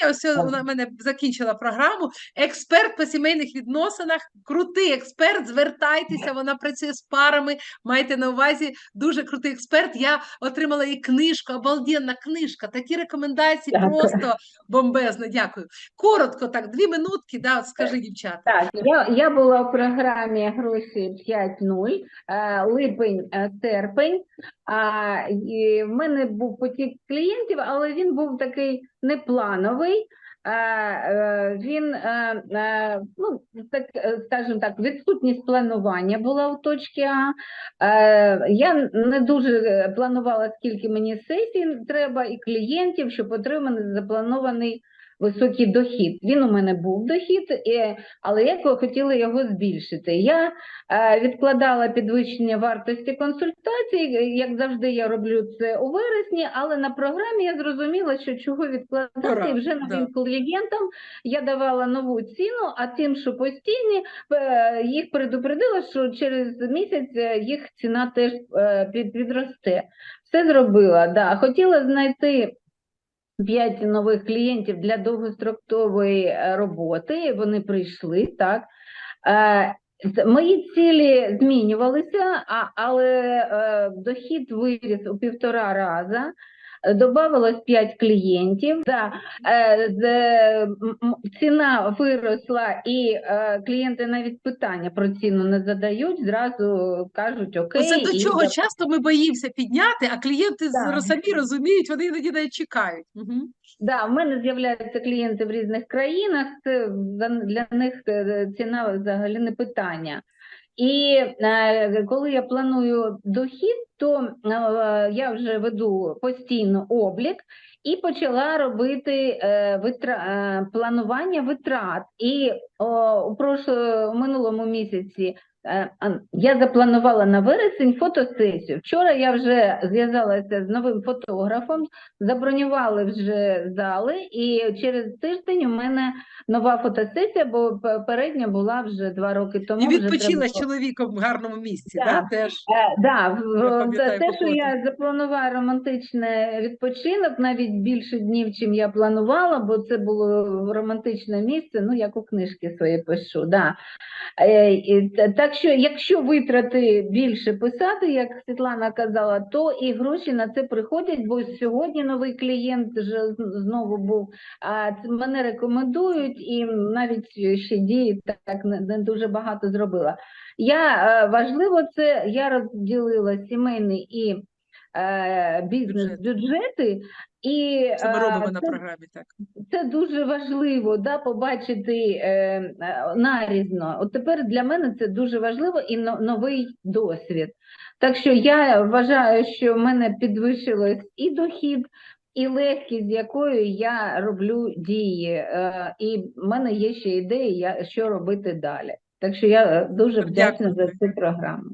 Таня, ось Так. вона мене закінчила програму. Експерт по сімейних відносинах, крутий експерт. Звертайтеся, вона працює з парами. Майте на увазі, дуже крутий експерт. Я отримала її книжку, обалденна книжка. Такі рекомендації Дякую. просто бомбезно. Дякую. Коротко, так, дві минутки. Да, от скажи, дівчата. Так, я, я була в програмі гроші 5.0, е, липень, е, серпень. А, і в мене був потік клієнтів, але він був такий неплановий. Е, е, Він, е, ну, так, скажімо так, відсутність планування була у точці А. Я не дуже планувала, скільки мені сесій треба і клієнтів, щоб отримати запланований високий дохід. Він у мене був дохід, але я хотіла його збільшити. Я е, відкладала підвищення вартості консультацій, як завжди я роблю це у вересні, але на програмі я зрозуміла, що чого відкладати, і вже да. новим клієнтам я давала нову ціну, а тим, що постійні, е, їх предупредила, що через місяць е, їх ціна теж підросте. Все зробила, да. Хотіла знайти п'ять нових клієнтів для довгострокової е, роботи. Вони прийшли, так. Е, Мої цілі змінювалися, але е, дохід виріс у півтора раза. Добавилось 5 клієнтів. Да, е, ціна виросла, і е, клієнти навіть питання про ціну не задають, зразу кажуть окей. Оце до чого за- часто ми боїмося підняти, а клієнти Так. самі розуміють, вони іноді навіть чекають. Угу. Да, в мене з'являються клієнти в різних країнах. Це для них е, ціна взагалі не питання. І е, коли я планую дохід, то е, я вже веду постійно облік і почала робити е, витра... планування витрат. І у, минулому місяці я запланувала на вересень фотосесію. Вчора я вже зв'язалася з новим фотографом, забронювали вже зали, і через тиждень у мене нова фотосесія, бо попередня була вже два роки тому. І відпочила з чоловіком в гарному місці, Так. да, теж. Е, да, те, що я запланувала романтичний відпочинок, навіть більше днів, чим я планувала, бо це було романтичне місце, ну, як у книжки свої пишу. Да. Е, Так що, якщо витрати більше писати, як Світлана казала, то і гроші на це приходять, бо сьогодні новий клієнт вже знову був, а мене рекомендують, і навіть ще дії так не, не дуже багато зробила. Я е, важливо це, я розділила сімейний і е, бізнес-бюджети, і Це ми е, робимо на програмі, так. це дуже важливо, да, побачити е, е, нарізно. От тепер для мене це дуже важливо і но- новий досвід. Так що я вважаю, що в мене підвищилось і дохід, і легкість, з якою я роблю дії. Е, і в мене є ще ідеї, я, що робити далі. Так що я е, дуже Дякую. вдячна за цю програму.